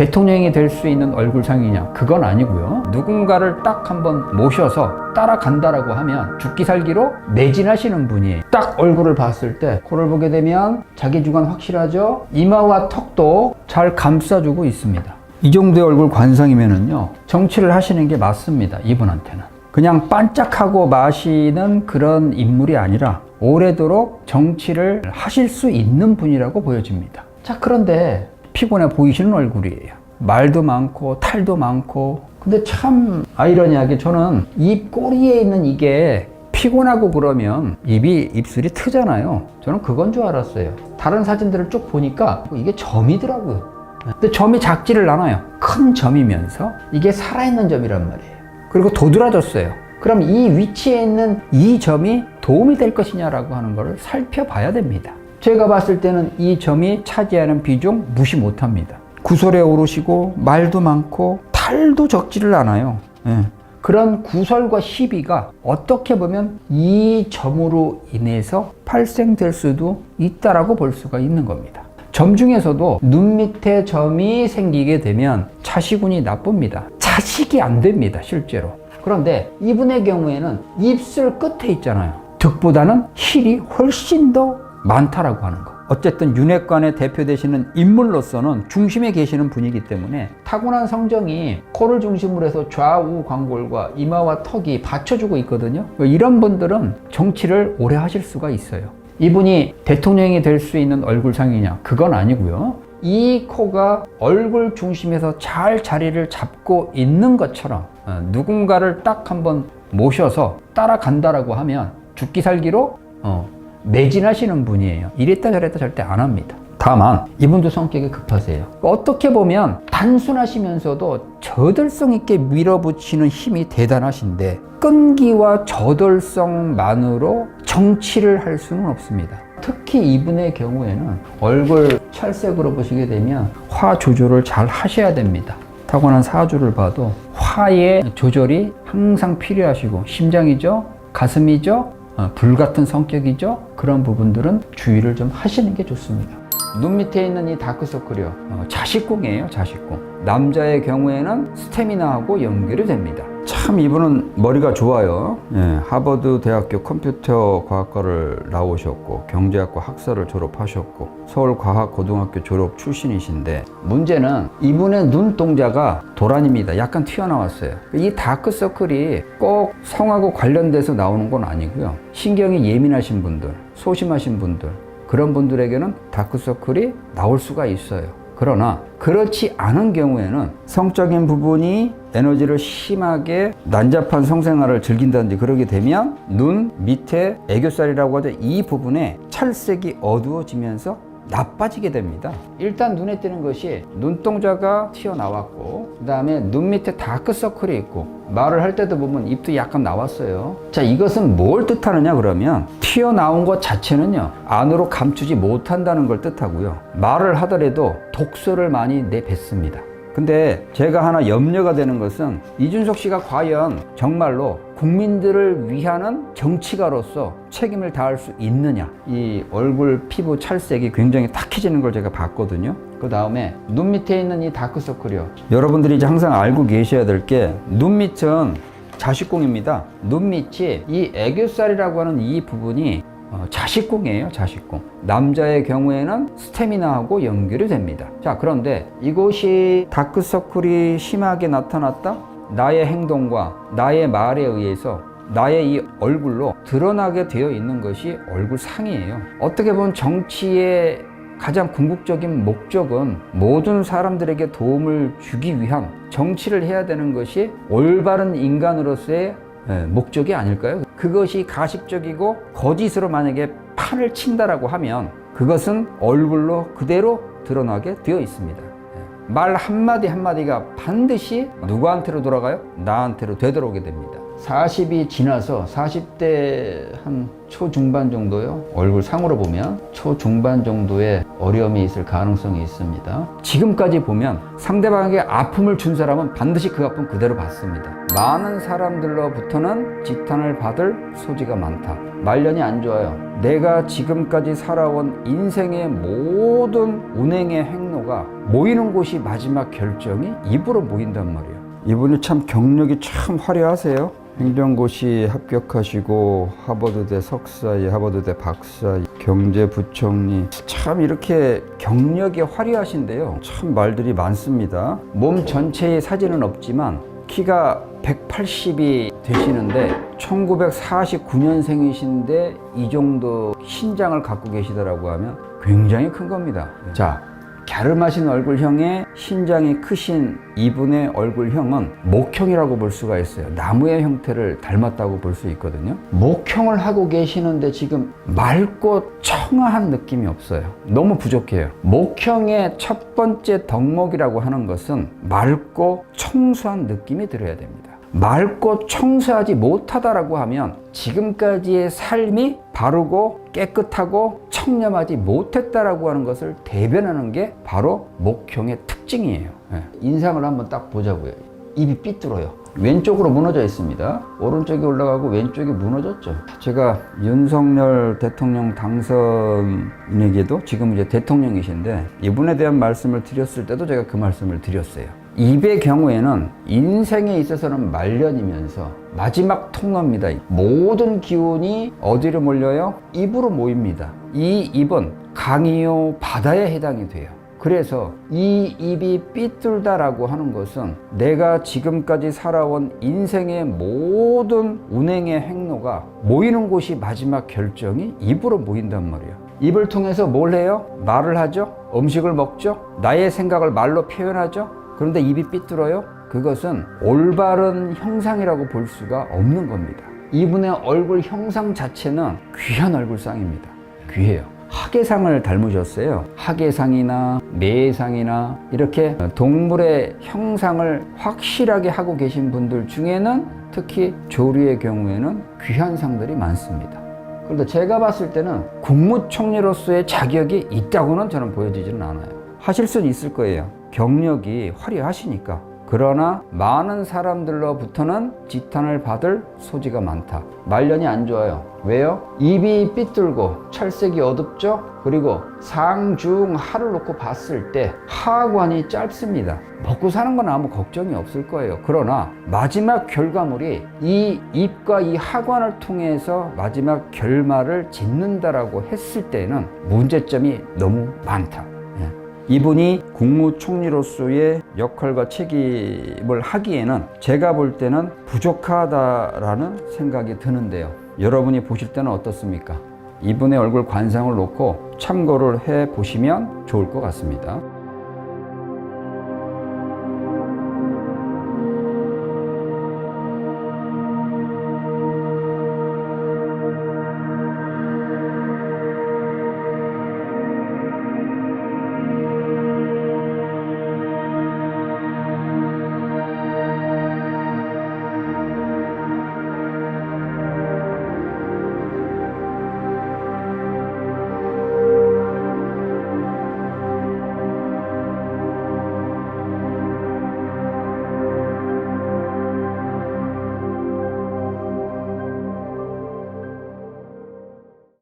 대통령이 될 수 있는 얼굴상이냐? 그건 아니고요. 누군가를 딱 한번 모셔서 따라간다라고 하면 죽기 살기로 매진하시는 분이에요. 딱 얼굴을 봤을 때 코를 보게 되면 자기 주관 확실하죠? 이마와 턱도 잘 감싸주고 있습니다. 이 정도의 얼굴 관상이면은요, 정치를 하시는 게 맞습니다. 이분한테는. 그냥 반짝하고 마시는 그런 인물이 아니라 오래도록 정치를 하실 수 있는 분이라고 보여집니다. 자, 그런데 피곤해 보이시는 얼굴이에요. 말도 많고 탈도 많고. 근데 참 아이러니하게 저는 입 꼬리에 있는 이게 피곤하고 그러면 입이 입술이 트잖아요. 저는 그건 줄 알았어요. 다른 사진들을 쭉 보니까 이게 점이더라고요. 근데 점이 작지를 않아요. 큰 점이면서 이게 살아있는 점이란 말이에요. 그리고 도드라졌어요. 그럼 이 위치에 있는 이 점이 도움이 될 것이냐라고 하는 것을 살펴봐야 됩니다. 제가 봤을 때는 이 점이 차지하는 비중 무시 못합니다. 구설에 오르시고 말도 많고 탈도 적지를 않아요. 예. 그런 구설과 시비가 어떻게 보면 이 점으로 인해서 발생될 수도 있다라고 볼 수가 있는 겁니다. 점 중에서도 눈 밑에 점이 생기게 되면 차시군이 나쁩니다. 차식이 안 됩니다, 실제로. 그런데 이분의 경우에는 입술 끝에 있잖아요. 득보다는 힐이 훨씬 더 많다라고 하는 거. 어쨌든 윤회관에 대표 되시는 인물로서는 중심에 계시는 분이기 때문에 타고난 성정이 코를 중심으로 해서 좌우 광골과 이마와 턱이 받쳐주고 있거든요. 이런 분들은 정치를 오래 하실 수가 있어요. 이분이 대통령이 될 수 있는 얼굴상이냐? 그건 아니고요. 이 코가 얼굴 중심에서 잘 자리를 잡고 있는 것처럼 어, 누군가를 딱 한번 모셔서 따라간다라고 하면 죽기 살기로 어, 매진하시는 분이에요. 이랬다 저랬다 절대 안 합니다. 다만 이분도 성격이 급하세요. 어떻게 보면 단순하시면서도 저돌성 있게 밀어붙이는 힘이 대단하신데 끈기와 저돌성만으로 정치를 할 수는 없습니다. 특히 이분의 경우에는 얼굴 찰색으로 보시게 되면 화 조절을 잘 하셔야 됩니다. 타고난 사주를 봐도 화의 조절이 항상 필요하시고 심장이죠, 가슴이죠, 어, 불같은 성격이죠. 그런 부분들은 주의를 좀 하시는 게 좋습니다. 눈 밑에 있는 이 다크서클이요. 어, 자식궁이에요, 자식궁. 남자의 경우에는 스태미나하고 연결이 됩니다. 참 이분은 머리가 좋아요. 예, 하버드 대학교 컴퓨터 과학과를 나오셨고 경제학과 학사를 졸업하셨고 서울과학고등학교 졸업 출신이신데 문제는 이분의 눈동자가 도란입니다. 약간 튀어나왔어요. 이 다크서클이 꼭 성하고 관련돼서 나오는 건 아니고요. 신경이 예민하신 분들, 소심하신 분들 그런 분들에게는 다크서클이 나올 수가 있어요. 그러나 그렇지 않은 경우에는 성적인 부분이 에너지를 심하게 난잡한 성생활을 즐긴다든지 그러게 되면 눈 밑에 애교살이라고 하죠. 이 부분에 찰색이 어두워지면서 나빠지게 됩니다. 일단 눈에 띄는 것이 눈동자가 튀어나왔고 그 다음에 눈 밑에 다크서클이 있고 말을 할 때도 보면 입도 약간 나왔어요. 자 이것은 뭘 뜻하느냐 그러면 튀어나온 것 자체는요 안으로 감추지 못한다는 걸 뜻하고요. 말을 하더라도 독소를 많이 내뱉습니다. 근데 제가 하나 염려가 되는 것은 이준석 씨가 과연 정말로 국민들을 위하는 정치가로서 책임을 다할 수 있느냐. 이 얼굴 피부 찰색이 굉장히 탁해지는 걸 제가 봤거든요. 그 다음에 눈 밑에 있는 이 다크서클이요. 여러분들이 이제 항상 알고 계셔야 될 게 눈 밑은 자식궁입니다. 눈 밑이 이 애교살이라고 하는 이 부분이 어, 자식궁이에요, 자식궁. 남자의 경우에는 스태미나하고 연결이 됩니다. 자, 그런데 이곳이 다크서클이 심하게 나타났다? 나의 행동과 나의 말에 의해서 나의 이 얼굴로 드러나게 되어 있는 것이 얼굴 상이에요. 어떻게 보면 정치의 가장 궁극적인 목적은 모든 사람들에게 도움을 주기 위한 정치를 해야 되는 것이 올바른 인간으로서의 예, 목적이 아닐까요? 그것이 가식적이고 거짓으로 만약에 판을 친다라고 하면 그것은 얼굴로 그대로 드러나게 되어 있습니다. 예, 말 한마디 한마디가 반드시 누구한테로 돌아가요? 나한테로 되돌아오게 됩니다. 40이 지나서 40대 한 초중반 정도요. 얼굴 상으로 보면 초중반 정도의 어려움이 있을 가능성이 있습니다. 지금까지 보면 상대방에게 아픔을 준 사람은 반드시 그 아픔 그대로 받습니다. 많은 사람들로부터는 지탄을 받을 소지가 많다. 말년이 안 좋아요. 내가 지금까지 살아온 인생의 모든 운행의 행로가 모이는 곳이 마지막 결정이 입으로 모인단 말이에요. 이분이 참 경력이 참 화려하세요. 행정고시 합격하시고 하버드대 석사에 하버드대 박사 경제부총리 참 이렇게 경력이 화려하신데요. 참 말들이 많습니다. 몸 전체의 사진은 없지만 키가 180이 되시는데 1949년생이신데 이 정도 신장을 갖고 계시더라고 하면 굉장히 큰 겁니다. 자 갸름하신 얼굴형의 신장이 크신 이분의 얼굴형은 목형이라고 볼 수가 있어요. 나무의 형태를 닮았다고 볼 수 있거든요. 목형을 하고 계시는데 지금 맑고 청아한 느낌이 없어요. 너무 부족해요. 목형의 첫 번째 덕목이라고 하는 것은 맑고 청소한 느낌이 들어야 됩니다. 맑고 청소하지 못하다라고 하면 지금까지의 삶이 바르고 깨끗하고 청렴하지 못했다라고 하는 것을 대변하는 게 바로 목형의 특징이에요. 예. 인상을 한번 딱 보자고요. 입이 삐뚤어요. 왼쪽으로 무너져 있습니다. 오른쪽이 올라가고 왼쪽이 무너졌죠. 제가 윤석열 대통령 당선인에게도 지금 이제 대통령이신데 이분에 대한 말씀을 드렸을 때도 제가 그 말씀을 드렸어요. 입의 경우에는 인생에 있어서는 말년이면서 마지막 통로입니다. 모든 기운이 어디로 몰려요? 입으로 모입니다. 이 입은 강이요 바다에 해당이 돼요. 그래서 이 입이 삐뚤다라고 하는 것은 내가 지금까지 살아온 인생의 모든 운행의 행로가 모이는 곳이 마지막 결정이 입으로 모인단 말이에요. 입을 통해서 뭘 해요? 말을 하죠? 음식을 먹죠? 나의 생각을 말로 표현하죠? 그런데 입이 삐뚤어요? 그것은 올바른 형상이라고 볼 수가 없는 겁니다. 이분의 얼굴 형상 자체는 귀한 얼굴상입니다. 귀해요. 하계상을 닮으셨어요. 하계상이나 매상이나 이렇게 동물의 형상을 확실하게 하고 계신 분들 중에는 특히 조류의 경우에는 귀한 상들이 많습니다. 그런데 제가 봤을 때는 국무총리로서의 자격이 있다고는 저는 보여지지는 않아요. 하실 수는 있을 거예요. 경력이 화려하시니까. 그러나 많은 사람들로부터는 지탄을 받을 소지가 많다. 말년이 안 좋아요. 왜요? 입이 삐뚤고 철색이 어둡죠? 그리고 상중 하를 놓고 봤을 때 하관이 짧습니다. 먹고 사는 건 아무 걱정이 없을 거예요. 그러나 마지막 결과물이 이 입과 이 하관을 통해서 마지막 결말을 짓는다라고 했을 때는 문제점이 너무 많다. 예. 이분이 국무총리로서의 역할과 책임을 하기에는 제가 볼 때는 부족하다라는 생각이 드는데요. 여러분이 보실 때는 어떻습니까? 이분의 얼굴 관상을 놓고 참고를 해 보시면 좋을 것 같습니다.